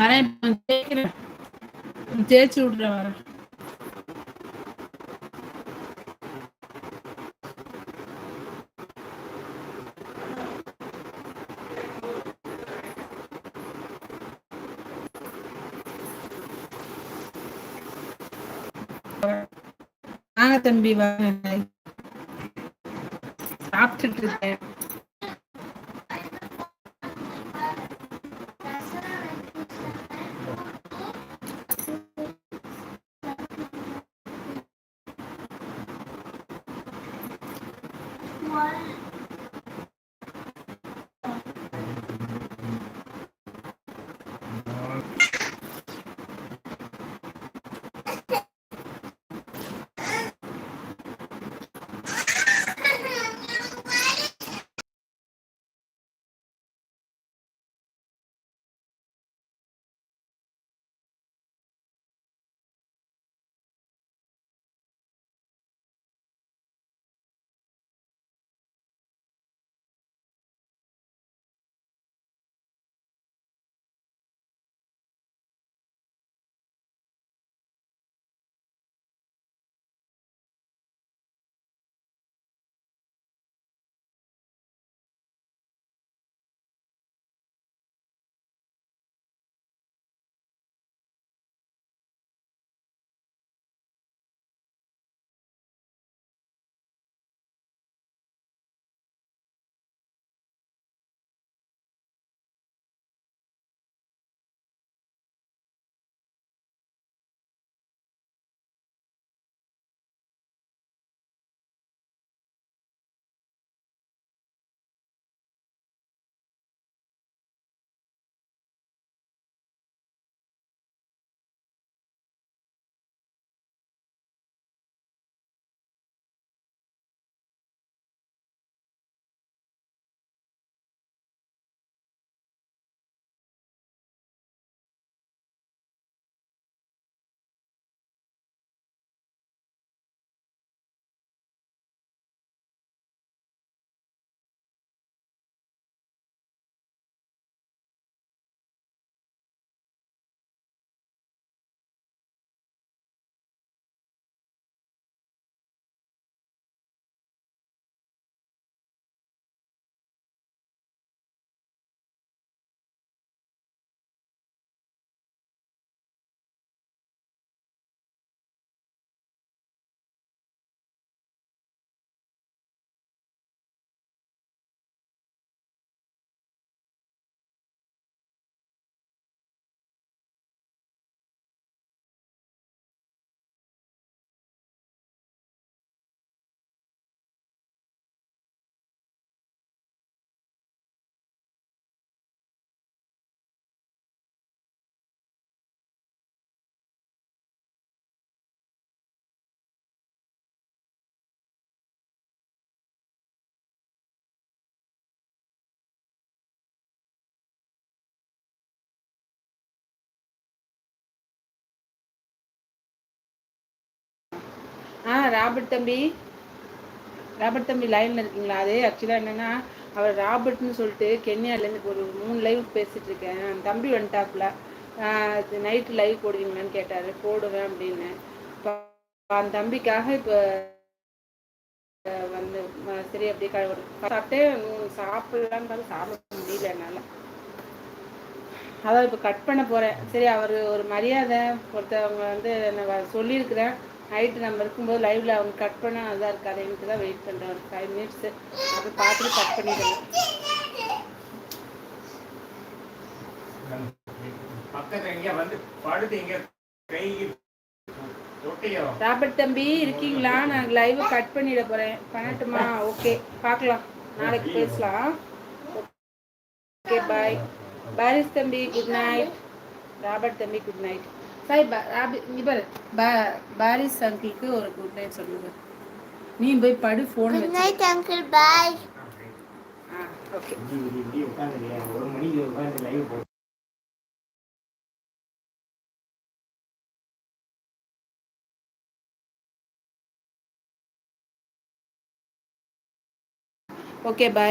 வரேன் இப்ப தேய்க்கிறேன் தேய்ச்சி விட்றேன் வரேன் வாங்க தம்பி வாங்க சாப்பிட்டுட்டு இருக்கேன் one. ஆ ராபர்ட் தம்பி. ராபர்ட் தம்பி லைனில் இருக்கீங்களா? அது ஆக்சுவலாக என்னென்னா அவர் ராபர்ட்னு சொல்லிட்டு கென்யாலேருந்து ஒரு மூணு லைவ் பேசிகிட்டு இருக்கேன். தம்பி வந்துட்டாப்புல. நைட்டு லைவ் போடுவீங்களான்னு கேட்டார். போடுவேன் அப்படின்னு. இப்போ அந்த தம்பிக்காக இப்போ வந்து சரி அப்படியே ஒரு சாப்பிட்டே சாப்பிடலான்னு பார்த்து சாப்பிட முடியல என்னால். அதான் இப்போ கட் பண்ண போகிறேன் சரி அவர் ஒரு மரியாதை ஒருத்தவங்க வந்து என்ன சொல்லியிருக்கிறேன். நைட்டு நம்ம இருக்கும்போது லைவ்ல அவங்க கட் பண்ண அதான் இருக்காதுன்ட்டு தான் வெயிட் பண்ணுறேன் ஒரு ஃபைவ் மினிட்ஸ் அதை பார்த்துட்டு கட் பண்ணிடுவேன் ராபர்ட் தம்பி இருக்கீங்களா? நான் லைவ் கட் பண்ணிட போறேன். பண்ணட்டுமா? ஓகே பார்க்கலாம். நாளைக்கு பேசலாம். ஓகே பாய் பாரிஸ் தம்பி குட் நைட் ராபர்ட் தம்பி குட் நைட் சாய் இவர் பாரிஸ் அங்கிளுக்கு ஒரு குட் நைட் சொல்லுங்க. நீ போய் படு phone good night uncle bye okay ஒரு மணிக்கு உட்காந்து லைவ் போட்டு ஓகே பாய்